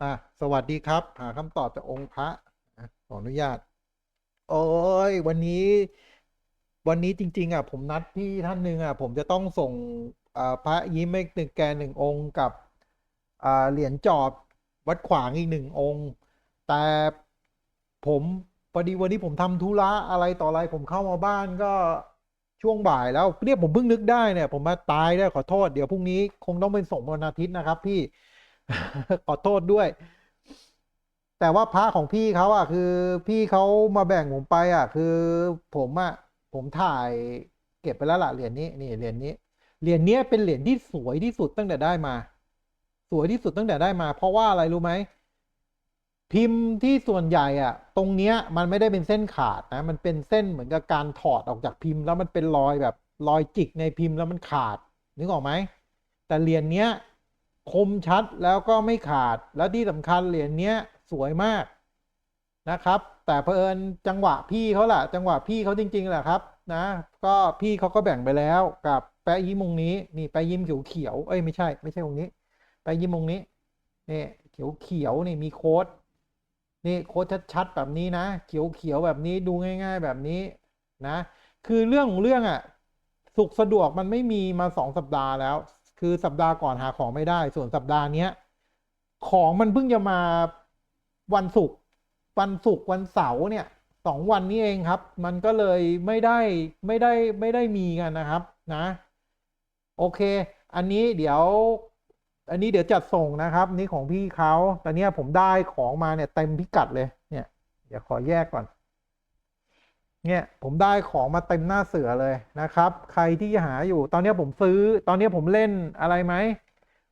อะสวัสดีครับ หาคำตอบจากองค์พระขออนุญาต โอ้ยวันนี้ วันนี้จริง ๆ อะ ผมนัดพี่ท่านหนึ่งอะ ผมจะต้องส่งพระยิ้มเมฆหนึ่งแกหนึ่งองค์กับเหรียญจอบวัดขวางอีกหนึ่งองค์ แต่ผมพอดีวันนี้ผมทำธุระอะไรต่ออะไร ผมเข้ามาบ้านก็ช่วงบ่ายแล้วเนี่ยผมเพิ่งนึกได้เนี่ย ผมมาตายได้ขอโทษ เดี๋ยวพรุ่งนี้คงต้องเป็นส่งวันอาทิตย์นะครับ พี่ ขอโทษด้วย แต่ว่าพระของพี่เขาอะคือ พี่เขามาแบ่งผมไปอะ คือผมอะผมถ่ายเก็บไปแล้วล่ะเหรียญนี้นี่เหรียญนี้เหรียญเนี้ยเป็นเหรียญที่สวยที่สุดตั้งแต่ได้มา สวยที่สุดตั้งแต่ได้มา เพราะว่าอะไรรู้ไหมพิมพ์ที่ส่วนใหญ่อะตรงเนี้ยมันไม่ได้เป็นเส้นขาดนะ มันเป็นเส้นเหมือนกับการถอดออกจากพิมพ์ แล้วมันเป็นรอยแบบรอยจิกในพิมพ์แล้วมันขาดนึกออกไหมแต่เหรียญเนี้ย คมชัดแล้วก็ไม่ขาดแล้วที่สำคัญเหรียญเนี้ยสวยมากนะครับ แต่เผอิญจังหวะพี่เขาแหละจังหวะพี่เขาจริงๆแหละครับนะก็พี่เขาก็แบ่งไปแล้วกับแปะยิ้มองนี้นี่แปะยิ้มเขียวเขียวเอ้ยไม่ใช่ ไม่ใช่องนี้แปะยิ้มองนี้นี่เขียวเขียวนี่มีโค้ดนี่โค้ดชัดๆแบบนี้นะ เขียวเขียวแบบนี้ดูง่าย ๆ แบบนี้นะ คือเรื่องของเรื่องอะสุขสะดวกมันไม่มีมาสองสัปดาห์แล้ว คือสัปดาห์ก่อนหาของไม่ได้ ส่วนสัปดาห์เนี้ยของมันเพิ่งจะมาวันศุกร์วันศุกร์วันเสาร์เนี่ยสองวันนี้เองครับ มันก็เลยไม่ได้ไม่ได้ไม่ได้มีกันนะครับนะ โอเค อันนี้เดี๋ยว อันนี้เดี๋ยวจัดส่งนะครับ นี่ของพี่เขาแต่เนี้ยผมได้ของมาเนี่ยเต็มพิกัดเลยเนี่ยเดี๋ยวขอแยกก่อน เนี่ยผมได้ของมาเต็มหน้าเสือเลยนะครับ ใครที่หาอยู่ตอนนี้ผมซื้อ ตอนนี้ผมเล่นอะไรไหม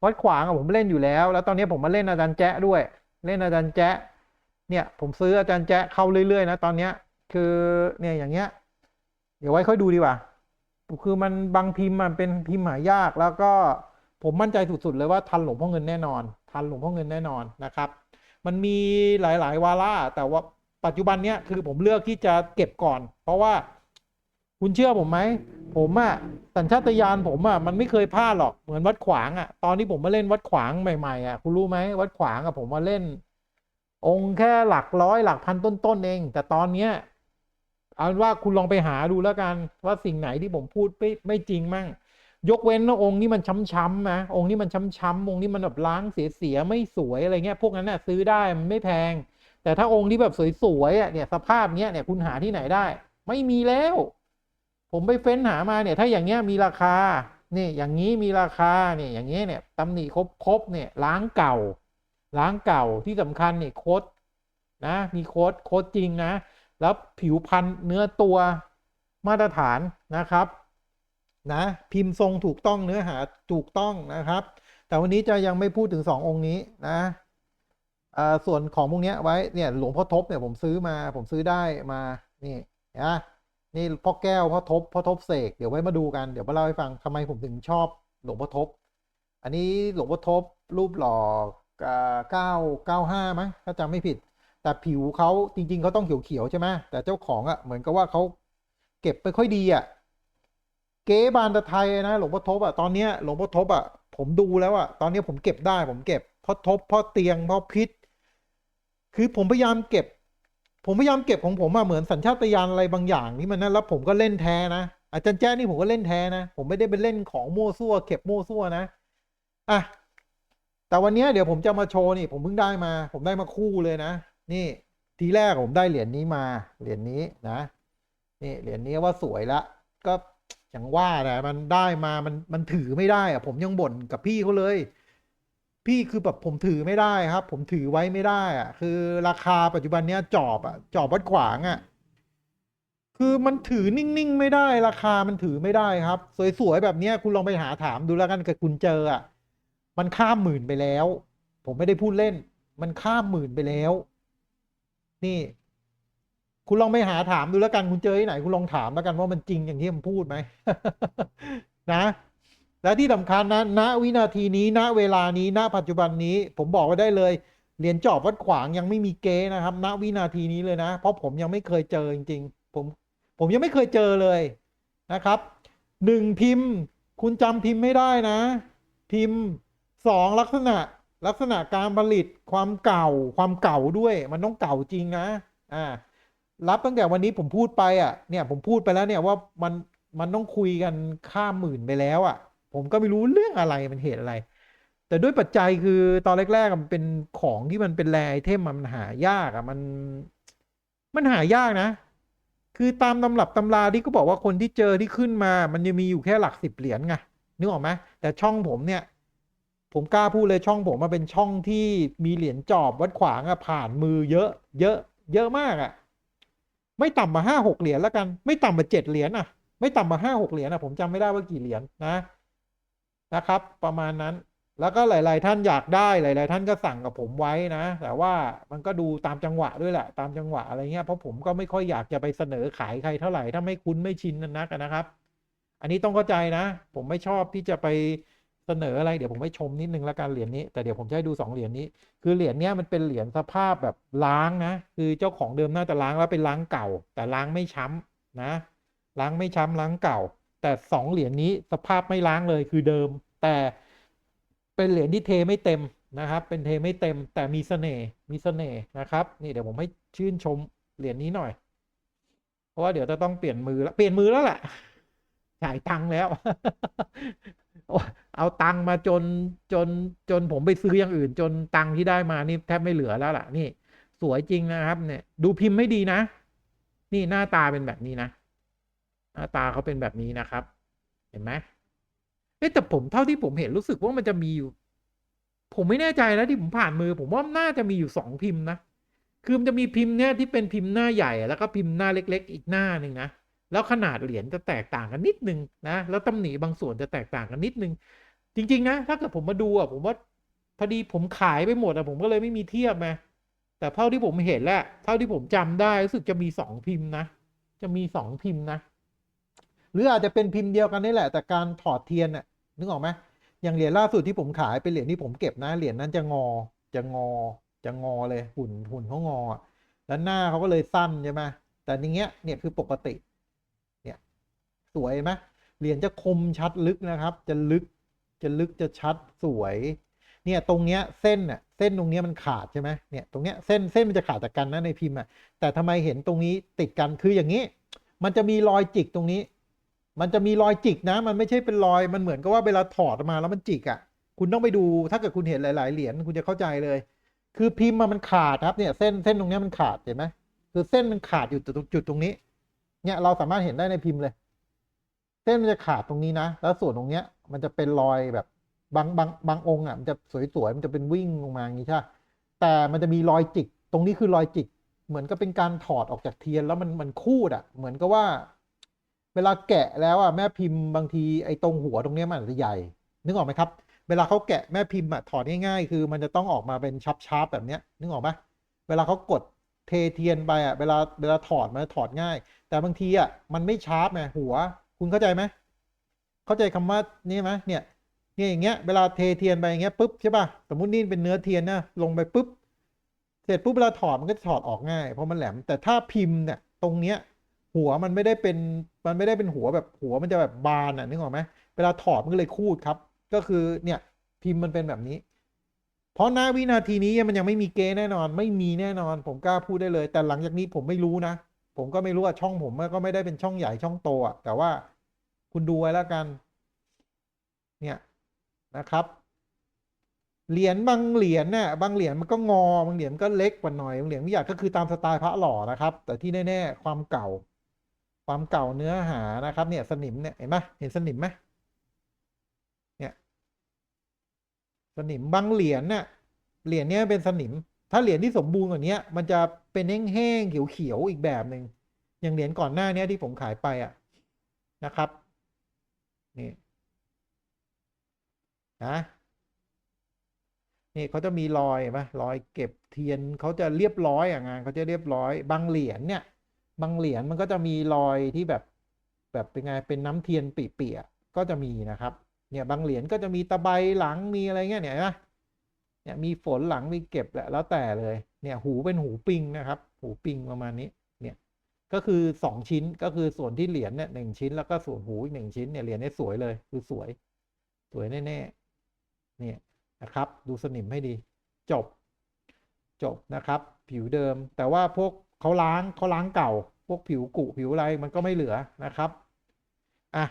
วัดขวางอะผมเล่นอยู่แล้ว แล้วตอนนี้ผมมาเล่นอาจารย์แจ๊ะด้วย เล่นอาจารย์แจ๊ะเนี่ยผมซื้ออาจารย์แจ๊ะเข้าเรื่อยๆนะตอนเนี้ยคือเนี่ยอย่างเงี้ย เดี๋ยวไว้ค่อยดูดีกว่าคือมันบางพิมพ์มันเป็นพิมพ์หายากแล้วก็ผมมั่นใจสุดๆเลยว่าทันหลวงพ่อเงินแน่นอน ทันหลวงพ่อเงินแน่นอนนะครับ มันมีหลายๆ วาระแต่ว่า ปัจจุบันเนี้ยคือผมเลือกที่จะเก็บก่อน เพราะว่าคุณเชื่อผมไหม ผมอะสัญชาตญาณผมอะมันไม่เคยพลาดหรอกเหมือนวัดขวางอะตอนที่ผมมาเล่นวัดขวางใหม่ๆอะคุณรู้ไหมวัดขวางอะผมมาเล่น องค์แค่หลักร้อยหลักพันต้นๆเอง แต่ตอนเนี้ยเอาเป็นว่าคุณลองไปหาดูแล้วกันว่าสิ่งไหนที่ผมพูดไม่ไม่จริงมั่งยกเว้นองค์นี้มันช้ำๆนะองค์นี้มันช้ำๆองค์นี้มันแบบล้างเสียๆไม่สวยอะไรเงี้ยพวกนั้นน่ะซื้อได้มันไม่แพง แต่ถ้าองค์ที่แบบสวยๆอะเนี่ยสภาพเนี้ยเนี่ยคุณหาที่ไหนได้ ไม่มีแล้ว ผมไปเฟ้นหามาเนี่ย ถ้าอย่างเงี้ยมีราคาเนี่ยอย่างนี้มีราคาเนี่ยอย่างเงี้ยเนี่ยตำหนิครบครบเนี่ยล้างเก่า ล้างเก่าที่สำคัญเนี่ยโค้ดนะมีโค้ดโค้ดจริงนะ แล้วผิวพันธุ์เนื้อตัวมาตรฐานนะครับนะพิมพ์ทรงถูกต้องเนื้อหาถูกต้องนะครับ แต่วันนี้จะยังไม่พูดถึงสององค์นี้นะ ส่วนของพวกเนี้ยไว้เนี่ยหลวงพ่อทบเนี่ยผมซื้อมาผมซื้อได้มานี่นะนี่พ่อแก้วพ่อทบพ่อทบเสกเดี๋ยวไว้มาดูกันเดี๋ยวมาเล่าให้ฟังทำไมผมถึงชอบหลวงพ่อทบ อันนี้หลวงพ่อทบรูปหล่อเก้าเก้าห้ามั้งถ้าจำไม่ผิด แต่ผิวเขาจริง ๆเขาต้องเขียวๆใช่ไหมแต่เจ้าของอะ่ะเหมือนกับว่าเขาเก็บไปค่อยดีอะ่ะเก๊บานตะไทยนะหลวงพ่อทบอะตอนเนี้ยหลวงพ่อทบอะผมดูแล้วอะตอนนี้ผมเก็บได้ผมเก็บพ่อทบพ่อเตียงพ่อพิษ คือผมพยายามเก็บ ผมพยายามเก็บของผมอะเหมือนสัญชาตญาณอะไรบางอย่างนี่มันนั่นแล้วผมก็เล่นแท้นะอาจารย์แจ้นี่ผมก็เล่นแท้นะ ผมไม่ได้ไปเล่นของมั่วซั่วเก็บมั่วซั่วนะอะแต่วันนี้เดี๋ยวผมจะมาโชว์นี่ผมเพิ่งได้มา ผมได้มาคู่เลยนะ นี่ทีแรกผมได้เหรียญนี้มาเหรียญนี้นะนี่เหรียญนี้ว่าสวยละ ก็อย่างว่าแหละมันได้มามันมันถือไม่ได้อะผมยังบ่นกับพี่เขาเลย พี่คือแบบผมถือไม่ได้ครับ ผมถือไว้ไม่ได้อะคือราคาปัจจุบันเนี้ยจอบอะจอบวัดขวางอะคือมันถือนิ่งๆไม่ได้ ราคามันถือไม่ได้ครับ สวยๆแบบเนี้ยคุณลองไปหาถามดูแล้วกันกับคุณเจออะมันข้ามหมื่นไปแล้ว ผมไม่ได้พูดเล่น มันข้ามหมื่นไปแล้ว นี่ คุณลองไปหาถามดูแล้วกันคุณเจอที่ไหน คุณลองถามแล้วกันว่ามันจริงอย่างที่ผมพูดไหมนะ และที่สำคัญนะณวินาทีนี้ณเวลานี้ณปัจจุบันนี้ ผมบอกไว้ได้เลยเหรียญจอบวัดขวางยังไม่มีเกนะครับ ณวินาทีนี้เลยนะ เพราะผมยังไม่เคยเจอจริงๆผมผมยังไม่เคยเจอเลยนะครับหนึ่งพิมพ์ คุณจำพิมพ์ไม่ได้นะ พิมพ์สองลักษณะลักษณะการผลิตความเก่าความเก่าด้วย มันต้องเก่าจริงนะอ่ารับตั้งแต่วันนี้ผมพูดไปอะเนี่ยผมพูดไปแล้วเนี่ยว่ามันมันต้องคุยกันข้ามหมื่นไปแล้วอะ ผมก็ไม่รู้เรื่องอะไรมันเหตุอะไร แต่ด้วยปัจจัยคือตอนแรกๆมันเป็นของที่มันเป็นแรไอเทมมันหายากอะมันมันหายากนะ คือตามตำรับตำราที่ก็บอกว่าคนที่เจอที่ขึ้นมา มันจะมีอยู่แค่หลักสิบเหรียญไงนึกออกไหมแต่ช่องผมเนี่ย ผมกล้าพูดเลยช่องผมมาเป็นช่องที่มีเหรียญจอบวัดขวางอะผ่านมือเยอะ เยอะ เยอะมากอะไม่ต่ำมาห้าหกเหรียญแล้วกัน ไม่ต่ำมาเจ็ดเหรียญอะไม่ต่ำมาห้าหกเหรียญอะผมจำไม่ได้ว่ากี่เหรียญนะ นะครับ ประมาณนั้นแล้วก็หลาย ๆ ท่านอยากได้หลาย ๆ ท่านก็สั่งกับผมไว้นะ แต่ว่ามันก็ดูตามจังหวะด้วยแหละตามจังหวะอะไรเงี้ยเพราะผมก็ไม่ค่อยอยากจะไปเสนอขายใครเท่าไหร่ถ้าไม่คุ้นไม่ชินนักนะครับ อันนี้ต้องเข้าใจนะ ผมไม่ชอบที่จะไปเสนออะไรเดี๋ยวผมไปชมนิดนึงละกันเหรียญนี้ แต่เดี๋ยวผมจะให้ดูสองเหรียญนี้ คือเหรียญเนี้ยมันเป็นเหรียญสภาพแบบล้างนะ คือเจ้าของเดิมน่าจะล้างแล้วเป็นล้างเก่า แต่ล้างไม่ช้ำนะ ล้างไม่ช้ำล้างเก่า แต่สองเหรียญนี้สภาพไม่ล้างเลยคือเดิม แต่เป็นเหรียญที่เทไม่เต็มนะครับ เป็นเทไม่เต็มแต่มีเสน่ห์มีเสน่ห์นะครับ นี่เดี๋ยวผมให้ชื่นชมเหรียญนี้หน่อย เพราะว่าเดี๋ยวจะต้องเปลี่ยนมือแล้วเปลี่ยนมือแล้วแหละจ่ายตังค์แล้ว เอาตังค์มาจนจนจนผมไปซื้ออย่างอื่น จนตังค์ที่ได้มานี่แทบไม่เหลือแล้วล่ะ นี่ สวยจริงนะครับ เนี่ย ดูพิมพ์ไม่ดีนะ นี่หน้าตาเป็นแบบนี้นะ หน้าตาเขาเป็นแบบนี้นะครับ เห็นไหมเอ๊ะแต่ผมเท่าที่ผมเห็นรู้สึกว่ามันจะมีอยู่ ผมไม่แน่ใจนะที่ผมผ่านมือ ผมว่าน่าจะมีอยู่สองพิมพ์นะคือมันจะมีพิมพ์เนี่ยที่เป็นพิมพ์หน้าใหญ่ แล้วก็พิมพ์หน้าเล็ก ๆ อีกหน้าหนึ่งนะแล้วขนาดเหรียญจะแตกต่างกันนิดนึงนะแล้วตำหนิบางส่วนจะแตกต่างกันนิดนึง จริง ๆ นะ ถ้าเกิดผมมาดูอะผมว่าพอดีผมขายไปหมดอะผมก็เลยไม่มีเทียบไงแต่เท่าที่ผมเห็นแหละเท่าที่ผมจำได้รู้สึกจะมีสองพิมพ์นะ จะมีสองพิมพ์นะ หรืออาจจะเป็นพิมพ์เดียวกันนี่แหละ แต่การถอดเทียนน่ะนึกออกไหมอย่างเหรียญล่าสุดที่ผมขายเป็นเหรียญที่ผมเก็บนะเหรียญนั้นจะงอจะงอจะงอเลยหุ่นหุ่นเขางอ แล้วหน้าเขาก็เลยสั้นใช่ไหมแต่อย่างเงี้ยเนี่ยคือปกติเนี่ยสวยไหมเหรียญจะคมชัดลึกนะครับ จะลึกจะลึกจะชัดสวย เนี่ยตรงเนี้ยเส้นน่ะเส้นตรงเนี้ยมันขาดใช่ไหมเนี่ยตรงเนี้ยเส้นเส้นมันจะขาดจากกันนะในพิมพ์อะแต่ทำไมเห็นตรงนี้ติดกันคืออย่างนี้ มันจะมีรอยจิกตรงนี้ มันจะมีรอยจิกนะ มันไม่ใช่เป็นรอยมันเหมือนกับว่าเวลาถอดมาแล้วมันจิกอะ่ะ คุณต้องไปดูถ้าเกิดคุณเห็นหลาย ๆ เหรียญคุณจะเข้าใจเลย คือพิมพ์มามันขาดครับเนี่ยเส้นเส้นตรงเนี้ยมันขาดเห็นไหมคือเส้นมันขาดอยู่จุดจุดตรงนี้ เนี่ยเราสามารถเห็นได้ในพิมพ์เลย เส้นมันจะขาดตรงนี้นะ แล้วส่วนตรงเนี้ย มันจะเป็นรอยแบบบางบางบางองค์อะมันจะสวยๆมันจะเป็นวิ่งลงมาอย่างนี้ใช่แต่มันจะมีรอยจิก ตรงนี้คือรอยจิก เหมือนกับเป็นการถอดออกจากเทียนแล้วมันมันคูดอะ เหมือนกับว่า เวลาแกะแล้วอะแม่พิมพ์บางทีไอ้ตรงหัวตรงเนี้ยมันอาจจะใหญ่ นึกออกไหมครับ เวลาเขาแกะแม่พิมพ์อะถอดง่ายๆ คือมันจะต้องออกมาเป็นชับๆแบบเนี้ยนึกออกไหมเวลาเขากดเทเทียนไปอะเวลาเวลาถอดมันจะถอดง่าย แต่บางทีอะมันไม่ชาร์ปไงหัว คุณเข้าใจไหมเข้าใจคำว่านี่ไหมเนี่ยเนี่ยอย่างเงี้ยเวลาเทเทียนไปอย่างเงี้ยปุ๊บใช่ป่ะสมมุตินี่เป็นเนื้อเทียนนะลงไปปุ๊บเสร็จปุ๊บเวลาถอดมันก็จะถอดออกง่ายเพราะมันแหลมแต่ถ้าพิมพ์เนี่ยตรงเนี้ย หัวมันไม่ได้เป็นมันไม่ได้เป็นหัวแบบหัวมันจะแบบบานอะนึกออกไหมเวลาถอดมันก็เลยคูดครับ ก็คือเนี่ยพิมพ์มันเป็นแบบนี้ เพราะณวินาทีนี้มันยังไม่มีเกย์แน่นอน ไม่มีแน่นอน ผมกล้าพูดได้เลย แต่หลังจากนี้ผมไม่รู้นะ ผมก็ไม่รู้ว่าช่องผมก็ไม่ได้เป็นช่องใหญ่ช่องโตอะแต่ว่าคุณดูไว้แล้วกัน เนี่ยนะครับเหรียญบางเหรียญเนี่ยบางเหรียญมันก็งอบางเหรียญก็เล็กกว่าหน่อยบางเหรียญไม่อยากก็คือตามสไตล์พระหล่อนะครับ แต่ที่แน่ ๆ ความเก่า ความเก่าเนื้อหานะครับเนี่ยสนิมเนี่ยเห็นไหมเห็นสนิมไหมเนี่ยสนิมบางเหรียญเนี่ยเหรียญเนี้ยเป็นสนิม ถ้าเหรียญที่สมบูรณ์กว่านี้มันจะเป็นแห้งๆเขียวๆอีกแบบหนึ่งอย่างเหรียญก่อนหน้านี้ที่ผมขายไปอะนะครับนี่นะนี่เขาจะมีรอยไหมรอยเก็บเทียนเขาจะเรียบร้อยอะงานเขาจะเรียบร้อยบางเหรียญเนี่ย บางเหรียญมันก็จะมีรอยที่แบบแบบเป็นไงเป็นน้ำเทียนเปียกๆก็จะมีนะครับ เนี่ยบางเหรียญก็จะมีตะไบหลังมีอะไรเงี้ยเนี่ยนไหมเนี่ยมีฝนหลังมีเก็บแหละแล้วแต่เลย เนี่ยหูเป็นหูปิงนะครับ หูปิงประมาณนี้ เนี่ยก็คือสองชิ้นก็คือส่วนที่เหรียญเนี่ยหนึ่งชิ้นแล้วก็ส่วนหูอีกหนึ่งชิ้นเนี่ยเหรียญเนี่ยสวยเลยคือสวย สวยแน่ๆเนี่ยนะครับ ดูสนิมให้ดี จบจบนะครับ ผิวเดิมแต่ว่าพวก เขาล้างเขาล้างเก่า พวกผิวกุผิวอะไรมันก็ไม่เหลือนะครับอะ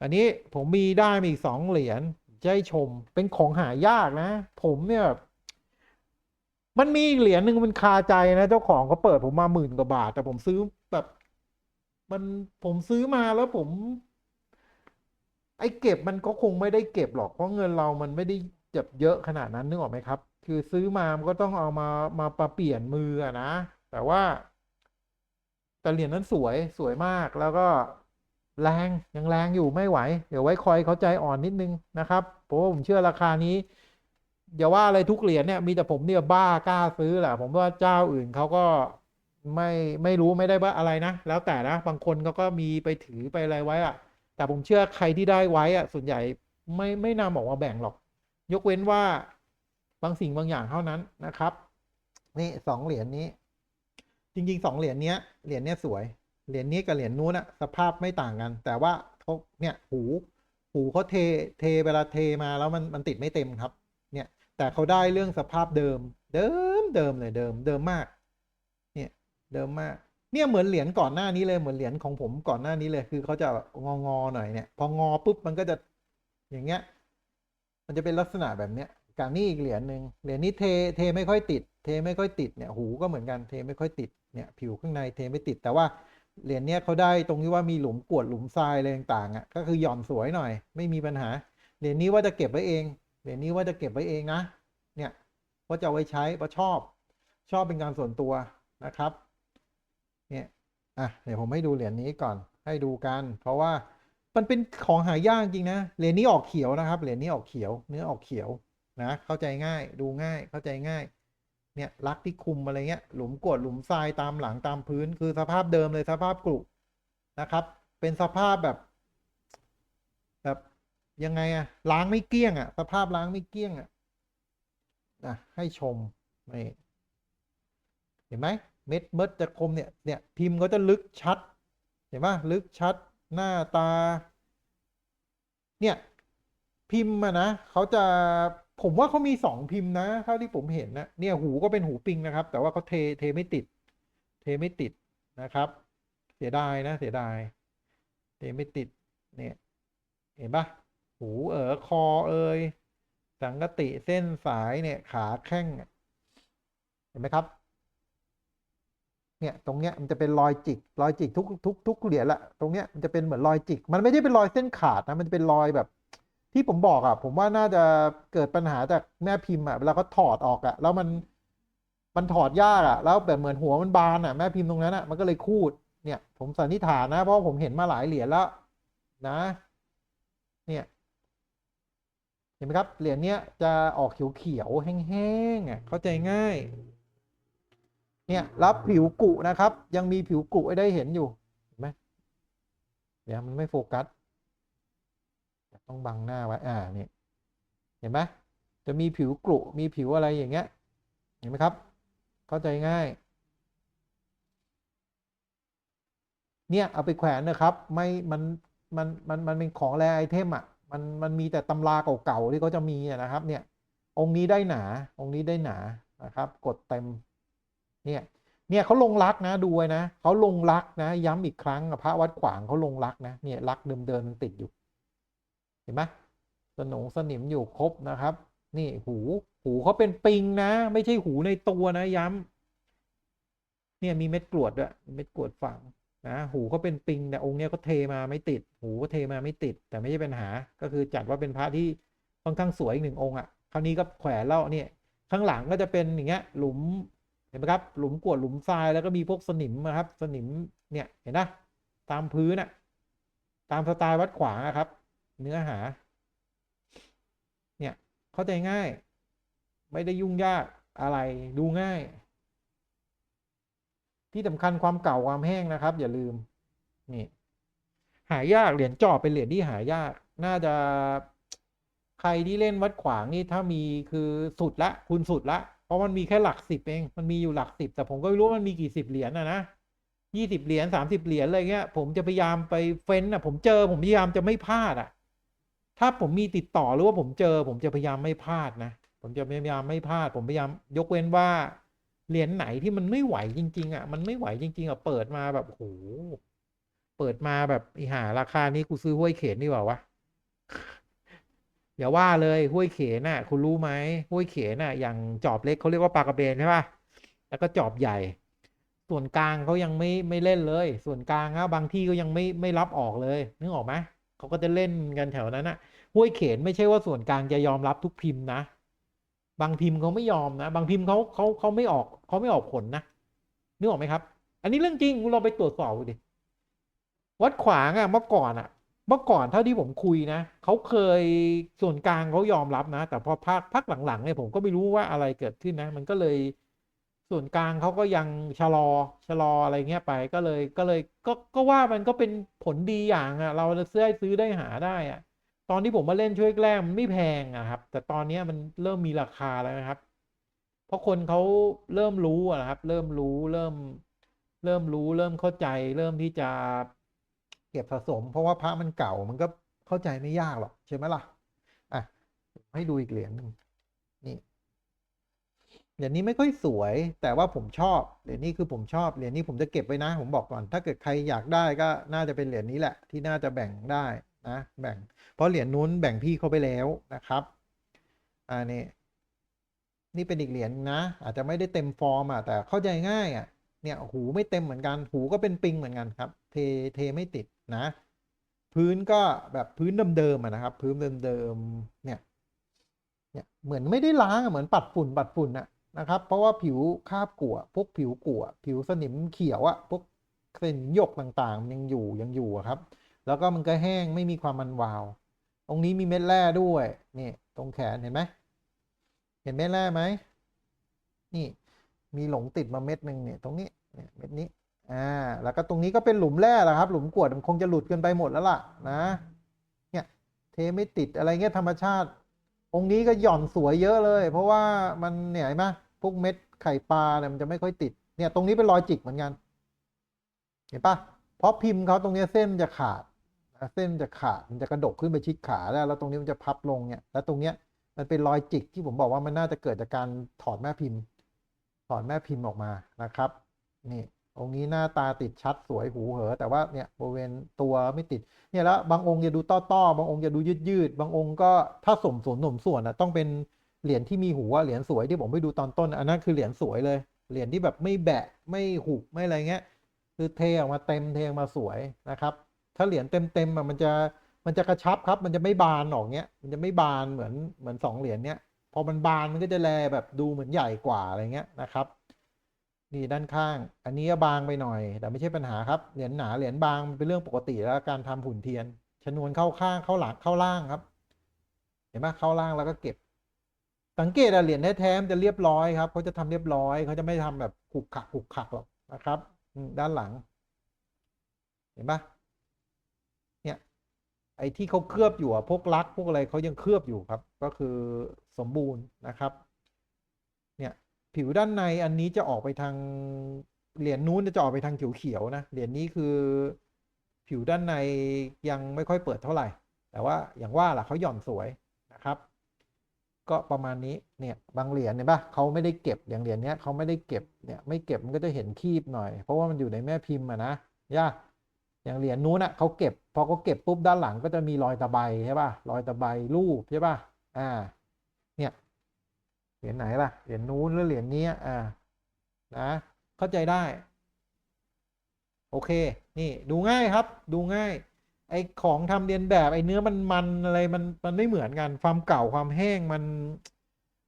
อันนี้ผมมีได้มาอีกสองเหรียญจะให้ชมเป็นของหายากนะ ผมเนี่ยมันมีเหรียญหนึ่งมันคาใจนะ เจ้าของเขาเปิดผมมาหมื่นกว่าบาท แต่ผมซื้อแบบ มันผมซื้อมาแล้วผม ไอ้เก็บมันก็คงไม่ได้เก็บหรอกเพราะเงินเรามันไม่ได้เจ็บเยอะขนาดนั้นนึกออกไหมครับ คือซื้อมามันก็ต้องเอามามาปเปลี่ยนมืออะนะ แต่ว่า แต่เหรียญนั้นสวยสวยมากแล้วก็แรงยังแรงอยู่ไม่ไหว เดี๋ยวไว้คอยเขาใจอ่อนนิดนึงนะครับเพราะว่าผมเชื่อราคานี้อย่าว่าอะไรทุกเหรียญเนี่ยมีแต่ผมเนี่ยบ้ากล้าซื้อแหละผมว่าเจ้าอื่นเขาก็ไม่ไม่รู้ไม่ได้ว่าอะไรนะ แล้วแต่นะบางคนเขาก็มีไปถือไปอะไรไว้อะแต่ผมเชื่อใครที่ได้ไว้อะส่วนใหญ่ไม่ไม่นำออกมาแบ่งหรอก ยกเว้นว่าบางสิ่งบางอย่างเท่านั้นนะครับ นี่สองเหรียญนี้ จริงๆสองเหรียญเนี้ยเหรียญเนี้ยสวยเหรียญนี้กับเหรียญนู้นอะสภาพไม่ต่างกัน แต่ว่าเขาเนี่ยหูหูเขาเทเทเวลาเทมาแล้วมันมันติดไม่เต็มครับ เนี่ยแต่เขาได้เรื่องสภาพเดิม เดิมเดิมเลยเดิมเดิมมาก เนี่ยเดิมมาก เนี่ยเหมือนเหรียญก่อนหน้านี้เลยเหมือนเหรียญของผมก่อนหน้านี้เลยคือเขาจะงองอหน่อยเนี่ย พองอปุ๊บมันก็จะอย่างเงี้ย มันจะเป็นลักษณะแบบเนี้ยกับนี่อีกเหรียญหนึ่งเหรียญนี้เทเทไม่ค่อยติด เทไม่ค่อยติดเนี่ยหูก็เหมือนกันเทไม่ค่อยติดเนี่ยผิวข้างในเทไม่ติดแต่ว่าเหรียญเนี้ยเขาได้ตรงที่ว่ามีหลุมกวดหลุมทรายอะไรต่างๆอะก็คือหย่อนสวยหน่อย ไม่มีปัญหาเหรียญนี้ว่าจะเก็บไว้เองเหรียญนี้ว่าจะเก็บไว้เองนะเนี่ยว่าจะเอาไว้ใช้เพราะชอบชอบเป็นการส่วนตัวนะครับเนี่ยอะเดี๋ยวผมให้ดูเหรียญนี้ก่อนให้ดูกัน เพราะว่ามันเป็นของหายากจริงนะเหรียญนี้ออกเขียวนะครับเหรียญนี้ออกเขียว เนื้อออกเขียวนะเข้าใจง่ายดูง่ายเข้าใจง่าย เนี่ยลักที่คุมอะไรเงี้ยหลุมกวดหลุมทรายตามหลังตามพื้นคือสภาพเดิมเลยสภาพกรุนะครับ เป็นสภาพแบบ แบบยังไงอะล้างไม่เกลี้ยงอะสภาพล้างไม่เกลี้ยงอะนะให้ชมนี่เห็นไหมเม็ดเม็ดจะคมเนี่ยเนี่ยพิมพ์เขาจะลึกชัด เห็นไหมลึกชัดหน้าตา เนี่ยพิมพ์อะนะเขาจะ ผมว่าเขามีสองพิมพ์นะเท่าที่ผมเห็นนะเนี่ยหูก็เป็นหูปิงนะครับ แต่ว่าเขาเทเทไม่ติด เทไม่ติดนะครับ เสียดายนะเสียดาย เทไม่ติดเนี่ยเห็นปะหูเออคอเอยสังกติเส้นสายเนี่ยขาแข้งเห็นไหมครับ เนี่ยตรงเนี้ยมันจะเป็นรอยจิกรอยจิกทุกทุกทุกเหรียญละตรงเนี้ยมันจะเป็นเหมือนรอยจิก มันไม่ได้เป็นรอยเส้นขาดนะมันจะเป็นรอยแบบ ที่ผมบอกอะ ผมว่าน่าจะเกิดปัญหาจากแม่พิมพ์อะเวลาเขาถอดออกอะ แล้วมันมันถอดยากอะ แล้วแบบเหมือนหัวมันบานอะแม่พิมพ์ตรงนั้นอะมันก็เลยคูดเนี่ย ผมสันนิษฐานนะ เพราะผมเห็นมาหลายเหรียญแล้ว นะ เนี่ยเห็นไหมครับ เหรียญเนี้ยจะออกเขียวๆแห้งๆอะเข้าใจง่าย เนี่ยรับผิวกุนะครับ ยังมีผิวกุให้ได้เห็นอยู่เห็นไหมเดี๋ยวมันไม่โฟกัส ต้องบังหน้าไว้อ่านี่เห็นไหมจะมีผิวกรุมีผิวอะไรอย่างเงี้ยเห็นไหมครับ เข้าใจง่าย เนี่ยเอาไปแขวนนะครับไม่มันมันมันมันเป็นของแรไอเทมอะมันมันมีแต่ตำราเก่าๆที่เขาจะมีนะครับ เนี่ย องค์นี้ได้หนา องค์นี้ได้หนานะครับ กดเต็ม เนี่ยเนี่ยเขาลงรักนะดูไว้นะเขาลงรักนะ ย้ำอีกครั้งพระวัดขวางเขาลงรักนะเนี่ยรักเดิมๆมันติดอยู่ เห็นไหมสนงสนิมอยู่ครบนะครับ นี่หูหูเขาเป็นปิงนะ ไม่ใช่หูในตัวนะย้ำเนี่ยมีเม็ดกรวดด้วยเม็ดกรวดฝังนะหูเขาเป็นปิงแต่องค์เนี้ยเขาเทมาไม่ติด หูเขาเทมาไม่ติด แต่ไม่ใช่ปัญหา ก็คือจัดว่าเป็นพระที่ค่อนข้างสวยอีกหนึ่งองค์อะคราวนี้ก็แขวนแล้วเนี่ยข้างหลังก็จะเป็นอย่างเงี้ยหลุมเห็นไหมครับ หลุมกรวดหลุมทรายแล้วก็มีพวกสนิมนะครับ สนิมเนี่ยเห็นนะตามพื้นอะตามสไตล์วัดขวางนะครับ เนื้อหา เนี่ย เข้าใจง่าย ไม่ได้ยุ่งยากอะไรดูง่าย ที่สำคัญความเก่าความแห้งนะครับ อย่าลืม นี่ หายากเหรียญจอบเป็นเหรียญที่หายาก น่าจะใครที่เล่นวัดขวางนี่ถ้ามีคือสุดละ คุณสุดละ เพราะมันมีแค่หลักสิบเอง มันมีอยู่หลักสิบแต่ผมก็ไม่รู้ว่ามันมีกี่สิบเหรียญนะนะยี่สิบเหรียญสามสิบเหรียญอะไรเงี้ย ผมจะพยายามไปเฟ้นอะ ผมเจอผมพยายามจะไม่พลาดอะ ถ้าผมมีติดต่อหรือว่าผมเจอ ผมจะพยายามไม่พลาดนะ ผมจะพยายามไม่พลาด ผมพยายามยกเว้นว่าเหรียญไหนที่มันไม่ไหวจริง ๆ อะ มันไม่ไหวจริง ๆ อะ เปิดมาแบบโอ้โหเปิดมาแบบไอีหาราคานี้กูซื้อห้วยเขนดีกว่าวะอย่าว่าเลยห้วยเขนน่ะ คุณรู้ไหมห้วยเขนน่ะ อย่างจอบเล็กเขาเรียกว่าปลากระเบนใช่ป่ะแล้วก็จอบใหญ่ ส่วนกลางเขายังไม่ไม่เล่นเลย ส่วนกลางอะบางที่ก็ยังไม่ไม่รับออกเลยนึกออกไหม เขาก็จะเล่นกันแถวนั้นอะห้วยเขนไม่ใช่ว่าส่วนกลางจะยอมรับทุกพิมพ์นะ บางพิมพ์เขาไม่ยอมนะ บางพิมพ์เขาเขาเขาไม่ออกเขาไม่ออกผลนะนึกออกไหมครับ อันนี้เรื่องจริงคุณลองไปตรวจสอบดูดิวัดขวางอะเมื่อก่อนอะเมื่อก่อนเท่าที่ผมคุยนะเขาเคยส่วนกลางเขายอมรับนะ แต่พอพักพักหลังๆเนี่ยผมก็ไม่รู้ว่าอะไรเกิดขึ้นนะ มันก็เลย ส่วนกลางเขาก็ยังชะลอชะลออะไรเงี้ยไปก็เลยก็เลยก็ก็ว่ามันก็เป็นผลดีอย่างอะเราซื้อได้ซื้อได้หาได้อะตอนที่ผมมาเล่นช่วยแรกมันไม่แพงอะครับ แต่ตอนนี้มันเริ่มมีราคาแล้วนะครับ เพราะคนเขาเริ่มรู้อะนะครับ เริ่มรู้เริ่ม เริ่มรู้เริ่มเข้าใจ เริ่มที่จะเก็บสะสม เพราะว่าพระมันเก่ามันก็เข้าใจไม่ยากหรอกใช่ไหมล่ะอะให้ดูอีกเหรียญหนึ่งนี่ เหรียญนี้ไม่ค่อยสวย แต่ว่าผมชอบเหรียญนี้คือผมชอบเหรียญนี้ผมจะเก็บไว้นะ ผมบอกก่อน ถ้าเกิดใครอยากได้ก็น่าจะเป็นเหรียญนี้แหละ ที่น่าจะแบ่งได้นะแบ่ง เพราะเหรียญนู้นแบ่งพี่เขาไปแล้วนะครับอ่านี่นี่เป็นอีกเหรียญนะ อาจจะไม่ได้เต็มฟอร์มอะแต่เข้าใจง่ายอะเนี่ยหูไม่เต็มเหมือนกันหูก็เป็นปิงเหมือนกันครับ เทเทไม่ติดนะ พื้นก็แบบพื้นเดิมๆนะครับ พื้นเดิมๆเนี่ยเนี่ยเหมือนไม่ได้ล้างเหมือนปัดฝุ่นปัดฝุ่นอะ นะครับ เพราะว่าผิวคาบกัวพวกผิวกัวผิวสนิมเขียวอะพวกเส้นหยกต่างๆมันยังอยู่ยังอยู่ครับ แล้วก็มันก็แห้งไม่มีความมันวาว ตรงนี้มีเม็ดแร่ด้วยนี่ตรงแขนเห็นไหมเห็นเม็ดแร่ไหมนี่มีหลงติดมาเม็ดหนึ่งเนี่ยตรงนี้เนี่ยเม็ดนี้อ่าแล้วก็ตรงนี้ก็เป็นหลุมแร่แหละครับ หลุมกวดมันคงจะหลุดกันไปหมดแล้วล่ะนะเนี่ยเทไม่ติดอะไรเงี้ยธรรมชาติ องค์นี้ก็หย่อนสวยเยอะเลย เพราะว่ามันเนี่ยเห็นไหมพวกเม็ดไข่ปลาเนี่ยมันจะไม่ค่อยติด เนี่ยตรงนี้เป็นรอยจิกเหมือนกัน เห็นปะเพราะพิมพ์เขาตรงนี้เส้นจะขาดเส้นจะขาดมันจะกระดกขึ้นไปชิดขาได้แล้วตรงนี้มันจะพับลงเนี่ย แล้วตรงเนี้ยมันเป็นรอยจิกที่ผมบอกว่ามันน่าจะเกิดจากการถอดแม่พิมพ์ ถอดแม่พิมพ์ออกมานะครับ นี่ องค์นี้หน้าตาติดชัดสวยหูเหอแต่ว่าเนี่ยบริเวณตัวไม่ติดเนี่ยแล้วบางองค์จะดูต้อๆบางองค์จะดูยืดๆบางองค์ก็ถ้าสมส่วนหนุ่มส่วนอะต้องเป็นเหรียญที่มีหูอะเหรียญสวยที่ผมไปดูตอนต้นอันนั้นคือเหรียญสวยเลยเหรียญที่แบบไม่แบะไม่หุบไม่อะไรเงี้ยคือเทออกมาเต็มเทออกมาสวยนะครับ ถ้าเหรียญเต็มๆอะมันจะมันจะกระชับครับ มันจะไม่บานออกเงี้ยมันจะไม่บานเหมือนเหมือนสองเหรียญเนี้ยพอมันบานมันก็จะแลแบบดูเหมือนใหญ่กว่าอะไรเงี้ยนะครับ นี่ด้านข้าง อันนี้บางไปหน่อย แต่ไม่ใช่ปัญหาครับ เหรียญหนาเหรียญบางเป็นเรื่องปกติแล้วการทำหุ่นเทียน ชนวนเข้าข้างเข้าหลังเข้าล่างครับ เห็นไหมเข้าล่างแล้วก็เก็บ สังเกตเหรียญแท้ๆจะเรียบร้อยครับเขาจะทำเรียบร้อยเขาจะไม่ทำแบบขุกขักขุกขักหรอกนะครับด้านหลัง เห็นปะเนี่ย ไอ้ที่เขาเคลือบอยู่อะพวกลักพวกอะไรเขายังเคลือบอยู่ครับ ก็คือสมบูรณ์นะครับ ผิวด้านในอันนี้จะออกไปทางเหรียญนู้นจะออกไปทางเขียวๆนะเหรียญนี้คือผิวด้านในยังไม่ค่อยเปิดเท่าไหร่ แต่ว่าอย่างว่าล่ะเขาหย่อนสวยนะครับ ก็ประมาณนี้เนี่ยบางเหรียญเนี่ยปะเขาไม่ได้เก็บอย่างเหรียญเนี้ยเขาไม่ได้เก็บเนี่ยไม่เก็บมันก็จะเห็นคีบหน่อย เพราะว่ามันอยู่ในแม่พิมพ์อะนะย่าอย่างเหรียญนู้นอะเขาเก็บพอเขาเก็บปุ๊บด้านหลังก็จะมีรอยตะไบใช่ป่ะรอยตะไบรูปใช่ป่ะอ่า เหรียญไหนล่ะ เหรียญนู้นหรือเหรียญนี้อ่านะเข้าใจได้ โอเค นี่ดูง่ายครับ ดูง่าย ไอ้ของทำเรียนแบบไอ้เนื้อมันมันอะไรมันมันไม่เหมือนกัน ความเก่าความแห้งมัน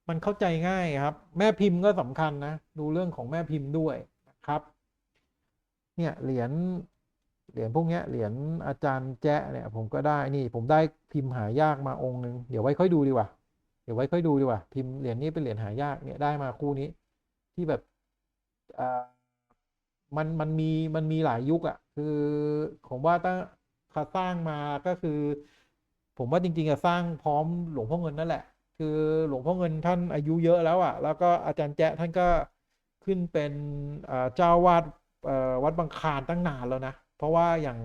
มันเข้าใจง่ายครับ แม่พิมพ์ก็สำคัญนะ ดูเรื่องของแม่พิมพ์ด้วยนะครับ เนี่ยเหรียญเหรียญพวกนี้เหรียญอาจารย์แจ๊ะเนี่ยผมก็ได้นี่ผมได้พิมพ์หายากมาองค์หนึ่งเดี๋ยวไว้ค่อยดูดีกว่า เดี๋ยวไว้ค่อยดูดีกว่าพิมพ์เหรียญนี้เป็นเหรียญหายากเนี่ยได้มาคู่นี้ ที่แบบอ่ามันมันมีมันมีหลายยุคอะ่ะ คือผมว่าตั้งเขาสร้างมาก็คือ ผมว่าจริงๆอะสร้างพร้อมหลวงพ่อเงินนั่นแหละ คือหลวงพ่อเงินท่านอายุเยอะแล้วอะ่ะ แล้วก็อาจารย์แจ๊ะท่านก็ขึ้นเป็นเจ้าวาดวัดบางคานตั้งนานแล้วนะ เพราะว่าอย่าง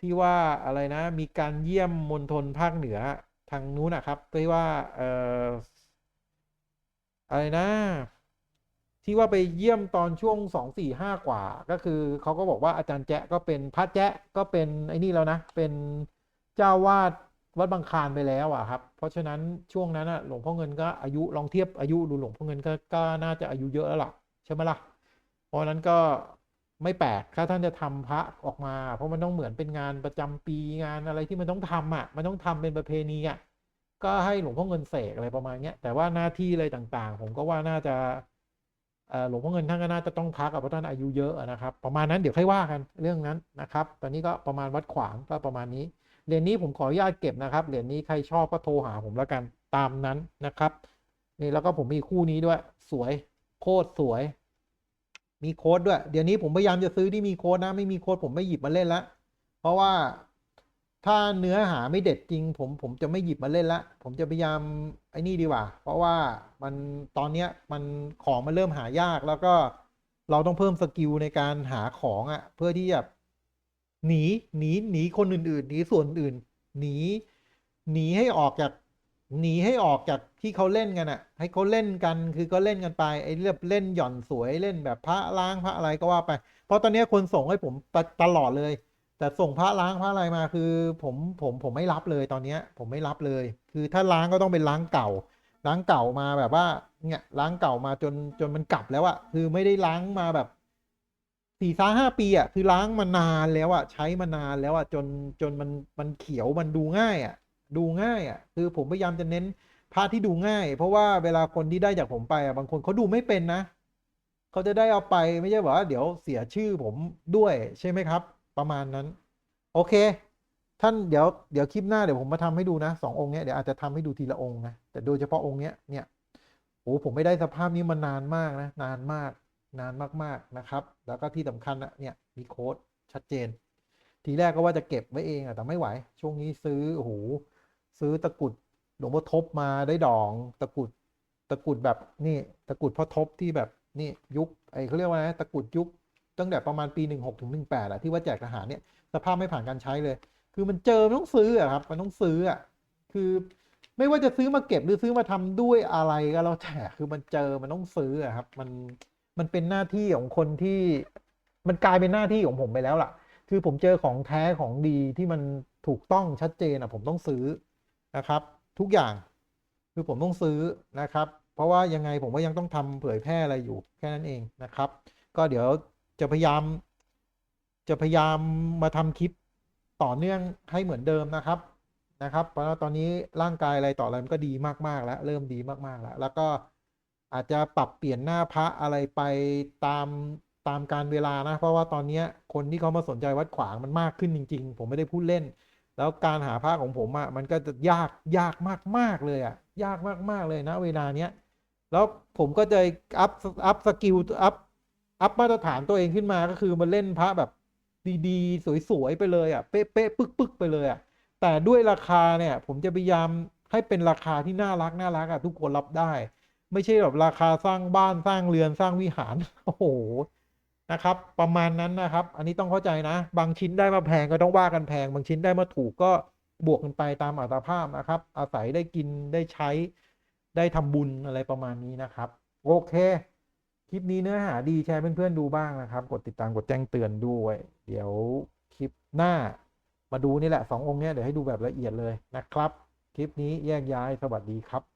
ที่ว่าอะไรนะ มีการเยี่ยมมณฑลภาคเหนือ ทางนู้นนะครับที่ว่าเอ่ออะไรนะที่ว่าไปเยี่ยมตอนช่วงสองสี่ห้ากว่า ก็คือเขาก็บอกว่าอาจารย์แจ๊ก็เป็นพระแจ๊ก็เป็นไอ้นี่แล้วนะ เป็นเจ้าวาดวัดบางคานไปแล้วอะครับ เพราะฉะนั้นช่วงนั้นอะหลวงพ่อเงินก็อายุลองเทียบอายุดูหลวงพ่อเงินก็ก็น่าจะอายุเยอะแล้วล่ะใช่ไหมล่ะเพราะฉะนั้นก็ ไม่แปลกถ้าท่านจะทำพระออกมา เพราะมันต้องเหมือนเป็นงานประจำปีงานอะไรที่มันต้องทำอะ มันต้องทำเป็นประเพณีอะก็ให้หลวงพ่อเงินเสกอะไรประมาณเนี้ยแต่ว่าหน้าที่อะไรต่างๆ ผมก็ว่าน่าจะหลวงพ่อเงินท่านก็น่าจะต้องพักเพราะท่านอายุเยอะอะนะครับ ประมาณนั้นเดี๋ยวค่อยว่ากันเรื่องนั้นนะครับ ตอนนี้ก็ประมาณวัดขวางก็ประมาณนี้เหรียญนี้ผมขออนุญาตเก็บนะครับเหรียญนี้ใครชอบก็โทรหาผมแล้วกันตามนั้นนะครับนี่แล้วก็ผมมีคู่นี้ด้วย สวยโคตรสวย มีโค้ดด้วย เดี๋ยวนี้ผมพยายามจะซื้อที่มีโค้ดนะ ไม่มีโค้ดผมไม่หยิบมาเล่นละ เพราะว่าถ้าเนื้อหาไม่เด็ดจริง ผมผมจะไม่หยิบมาเล่นละ ผมจะพยายามไอ้นี่ดีกว่า เพราะว่ามันตอนเนี้ยมันของมันเริ่มหายากแล้วก็เราต้องเพิ่มสกิลในการหาของอะ่ะ เพื่อที่จะหนีหนีหนีคนอื่นๆหนีส่วนอื่นหนีหนีให้ออกจาก หนีให้ออกจากที่เขาเล่นกันอะให้เขาเล่นกันคือก็เล่นกันไปไอ้เรื่องเล่นหย่อนสวยเล่นแบบพระล้างพระอะไรก็ว่าไป เพราะตอนนี้คนส่งให้ผมตลอดเลย แต่ส่งพระล้างพระอะไรมาคือ ผมผมผมไม่รับเลยตอนเนี้ยผมไม่รับเลย คือถ้าล้างก็ต้องเป็นล้างเก่า ล้างเก่ามาแบบว่าเนี่ยล้างเก่ามาจนจนมันกลับแล้วอะคือไม่ได้ล้างมาแบบสี่สาห้าปีอะคือล้างมานานแล้วอะใช้มานานแล้วอะจนจนมันมันเขียวมันดูง่ายอะ ดูง่ายอะคือผมพยายามจะเน้นพระที่ดูง่าย เพราะว่าเวลาคนที่ได้จากผมไปอะบางคนเขาดูไม่เป็นนะเขาจะได้เอาไปไม่ใช่ว่าเดี๋ยวเสียชื่อผมด้วยใช่ไหมครับ ประมาณนั้น โอเค ท่านเดี๋ยวเดี๋ยวคลิปหน้าเดี๋ยวผมมาทำให้ดูนะสององค์เนี้ยเดี๋ยวอาจจะทำให้ดูทีละองค์นะแต่โดยเฉพาะองค์เนี้ยเนี่ยโอ้ผมไม่ได้สภาพนี้มานานมากนะนานมากนานมากๆนะครับ แล้วก็ที่สำคัญนะเนี่ยมีโค้ดชัดเจน ทีแรกก็ว่าจะเก็บไว้เองอะแต่ไม่ไหว ช่วงนี้ซื้อโอ้โห ซื้อตะกรุดหลวงพ่อทบมาได้ดองตะกรุดตะกรุดแบบนี่ตะกรุดพ่อทบที่แบบนี่ยุคไอเขาเรียกว่าไงตะกรุดยุคตั้งแต่ประมาณปี 16ถึง18อะที่ว่าแจกทหารเนี่ยสภาพไม่ผ่านการใช้เลย คือมันเจอมันต้องซื้ออะครับมันต้องซื้ออะคือไม่ว่าจะซื้อมาเก็บหรือซื้อมาทำด้วยอะไรก็แล้วแต่คือมันเจอมันต้องซื้ออะครับมันมันเป็นหน้าที่ของคนที่มันกลายเป็นหน้าที่ของผมไปแล้วล่ะ คือผมเจอของแท้ของดีที่มันถูกต้องชัดเจนอะผมต้องซื้อ นะครับ ทุกอย่างคือผมต้องซื้อนะครับ เพราะว่ายังไงผมก็ยังต้องทำเผยแพร่อะไรอยู่แค่นั้นเองนะครับ ก็เดี๋ยวจะพยายาม จะพยายามมาทำคลิปต่อเนื่องให้เหมือนเดิมนะครับนะครับ เพราะว่าตอนนี้ร่างกายอะไรต่ออะไรมันก็ดีมากๆ แล้วเริ่มดีมากๆแล้ว แล้วก็อาจจะปรับเปลี่ยนหน้าพระอะไรไปตามตามการเวลานะ เพราะว่าตอนนี้คนที่เขามาสนใจวัดขวางมันมากขึ้นจริง ๆ ผมไม่ได้พูดเล่น แล้วการหาพระของผมอะ่ะมันก็จะยากยากมากๆเลยอะ่ะยากมากๆเลยนะ เวลาเนี้ยแล้วผมก็จะอัพอัพสกิลอัพอัพมาตรฐานตัวเองขึ้นมาก็คือมาเล่นพระแบบดีๆ สวยๆ ไปเลยอะ่ะเป๊ะๆปึ๊กๆ ไปเลยอะแต่ด้วยราคาเนี่ย ผมจะพยายามให้เป็นราคาที่น่ารักน่ารักอะทุกคนรับได้ ไม่ใช่แบบราคาสร้างบ้านสร้างเรือนสร้างวิหารโอ้โห นะครับ ประมาณนั้นนะครับ อันนี้ต้องเข้าใจนะ บางชิ้นได้มาแพงก็ต้องว่ากันแพง บางชิ้นได้มาถูกก็บวกกันไปตามอัตภาพนะครับ อาศัยได้กินได้ใช้ได้ทำบุญอะไรประมาณนี้นะครับ โอเค คลิปนี้เนื้อหาดีแชร์เพื่อนๆดูบ้างนะครับ กดติดตามกดแจ้งเตือนด้วย เดี๋ยวคลิปหน้ามาดูนี่แหละสององค์เนี้ยเดี๋ยวให้ดูแบบละเอียดเลยนะครับ คลิปนี้แยกย้ายสวัสดีครับ